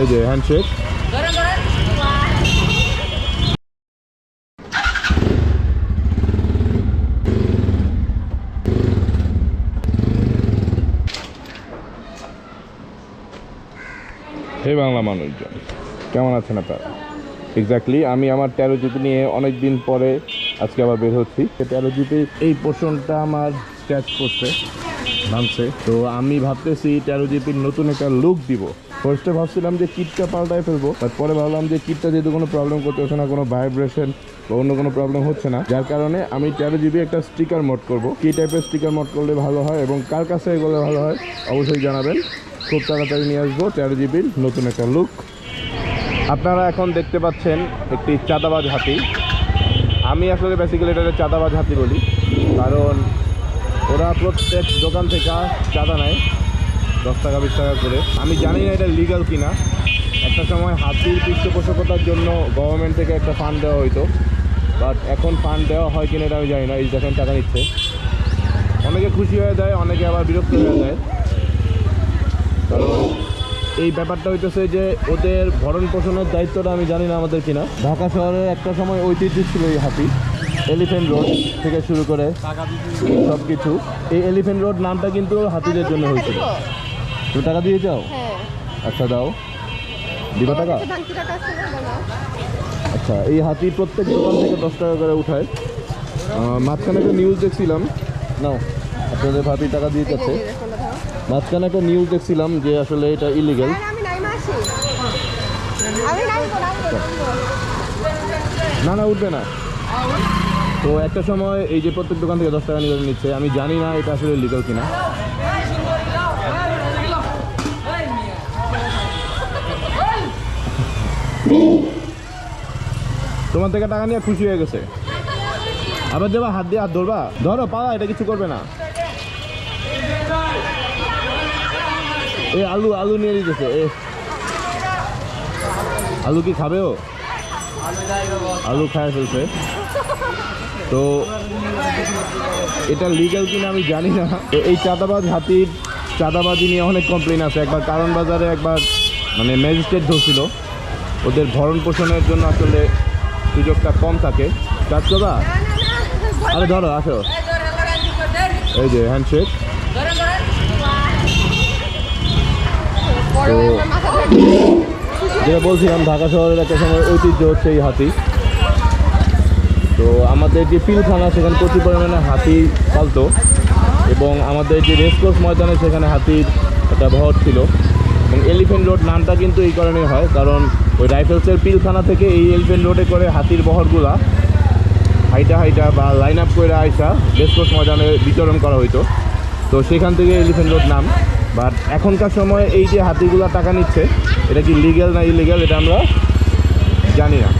এই যে হ্যান্ডশেক হে বাংলা মানুষজন, কেমন আছেন আপনারা? এক্স্যাক্টলি আমি আমার তেরো জিপি নিয়ে অনেক দিন পরে আজকে আবার বের হচ্ছি। তেরো জিপি, এই পোর্শনটা আমার স্ক্র্যাচ করছে, ভাঙছে। তো আমি ভাবতেছি তেরো জিপির নতুন একটা লুক দিব। ফার্স্টে ভাবছিলাম যে কিটটা পাল্টায় ফেলব বাট পরে ভাবলাম যে কিটটা যেহেতু কোনো প্রবলেম করতেছে না, কোনো ভাইব্রেশন বা অন্য কোনো প্রবলেম হচ্ছে না, যার কারণে আমি তেরো জিবি একটা স্টিকার মোড করব। কি টাইপের স্টিকার মোড করলে ভালো হয় এবং কার কাছে এগুলো ভালো হয় অবশ্যই জানাবেন। খুব তাড়াতাড়ি নিয়ে আসব তেরো জিবির নতুন একটা লুক আপনারা এখন দেখতে পাচ্ছেন একটি চাঁদাবাজ হাতি। আমি আসলে বেসিক্যালি এটাকে চাঁদাবাজ হাতি বলি, কারণ ওরা প্রত্যেক দোকান থেকে চাঁদা নেয়। দশ টাকা, বিশ টাকা করে। আমি জানি না এটা লিগাল কিনা। একটা সময় হাতির পৃষ্ঠপোষকতার জন্য গভর্নমেন্ট থেকে একটা ফান্ড দেওয়া হইতো। বাট এখন ফান্ড দেওয়া হয় কিনা এটা আমি জানি না এই দেখেন টাকা নিচ্ছে। অনেকে খুশি হয়ে যায় অনেকে আবার বিরক্ত হয়ে যায় কারণ এই ব্যাপারটা হইতেছে যে ওদের ভরণ পোষণের দায়িত্বটা আমি জানি না আমাদের কিনা। ঢাকা শহরে একটা সময় ঐতিহ্য ছিল এই হাতি এলিফেন্ট রোড থেকে শুরু করে সব কিছু এই এলিফেন্ট রোড নামটা কিন্তু হাতিদের জন্য হয়েছিল। তুমি টাকা দিয়ে যাও? হ্যাঁ। আচ্ছা দাও। দিবা টাকা? আচ্ছা এই হাতি প্রত্যেক দোকান থেকে দশ টাকা করে উঠায়। মাঝখানে একটা নিউজ দেখছিলাম। নাও আপনাদের ভাবি টাকা দিয়ে যাচ্ছে। মাঝখানে একটা নিউজ দেখছিলাম যে আসলে এটা ইলিগেল না না উঠবে না। তো একটা সময় এই যে প্রত্যেক দোকান থেকে দশ টাকা নিয়ে নিচ্ছে আমি জানি না এটা আসলে লিগাল কিনা। তোমার থেকে টাকা নিয়ে খুশি হয়ে গেছে। আবার দেবা হাত দিয়ে হাত ধরবা? ধরো পাওয়া এটা কিছু করবে না। এ, আলু আলু নিয়ে দিতেছে, এ। আলু কি খাবে ও? আলু খায় ফেলছে। তো, এটা লিগ্যাল কিনা আমি জানি না। তো, এই চাঁদাবাজ হাতির চাঁদাবাজি নিয়ে অনেক কমপ্লেন আছে। একবার কারণ বাজারে একবার মানে ম্যাজিস্ট্রেট ধরছিল। ওদের ভরণ পোষণের জন্য আসলে সুযোগটা কম থাকে। চাচ্ছদা আরে ধরো, আসো। এই যে হ্যান্ডশেক তো- যেটা বলছিলাম, ঢাকা শহরের একটা সময় ঐতিহ্য হচ্ছে এই হাতি। তো আমাদের যে পিলখানা, সেখানে প্রচুর পরিমাণে হাতি পালতো। এবং আমাদের যে রেসকোর্স ময়দানে, সেখানে হাতির একটা ভর ছিল। এবং এলিফেন্ট রোড নামটা কিন্তু এই কারণে হয়, কারণ ওই রাইফেলসের পিলখানা থেকে এই এলিফেন্ট রোডে করে হাতির বহরগুলা, হাইটা হাইটা বা লাইন আপ করে আইসা রেসকোর্স ময়দানে বিতরণ করা হইতো। তো সেখান থেকে এলিফেন্ট রোড নাম। বাট এখনকার সময় এই যে হাতিগুলা টাকা নিচ্ছে, এটা কি লিগ্যাল না ইলিগ্যাল এটা আমরা জানি না।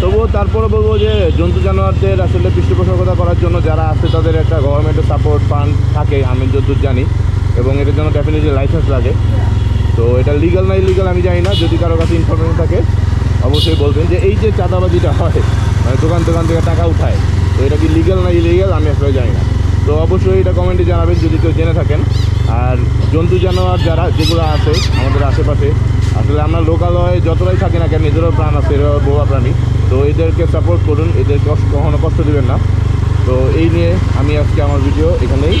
তবুও তারপরে বলব যে জন্তু জানোয়ারদের আসলে পৃষ্ঠপোষকতা করার জন্য যারা আছে, তাদের একটা গভর্নমেন্টের সাপোর্ট ফান্ড থাকে, আমি যতদূর জানি। এবং এটার জন্য ডেফিনেটলি লাইসেন্স লাগে। তো এটা লিগাল না ইলিগাল আমি জানি না, যদি কারও কাছে ইনফরমেশন থাকে, অবশ্যই বলবেন যে এই যে চাঁদাবাজিটা হয় মানে দোকান দোকান থেকে টাকা উঠায়, তো এটা কি লিগাল না ইলিগাল আমি আসলে জানি না। তো অবশ্যই এটা কমেন্টে জানাবেন যদি কেউ জেনে থাকেন। আর জন্তু জানোয়ার যারা, যেগুলো আছে আমাদের আশেপাশে, আসলে আমরা লোকালয়ে যতটাই থাকি না কেন, নিজেরও প্রাণ আছে, এরাও বোয়া প্রাণী। তো এদেরকে সাপোর্ট করুন, এদেরকে কষ্ট- কখনো কষ্ট দেবেন না। তো এই নিয়ে আমি আজকে আমার ভিডিও এখানেই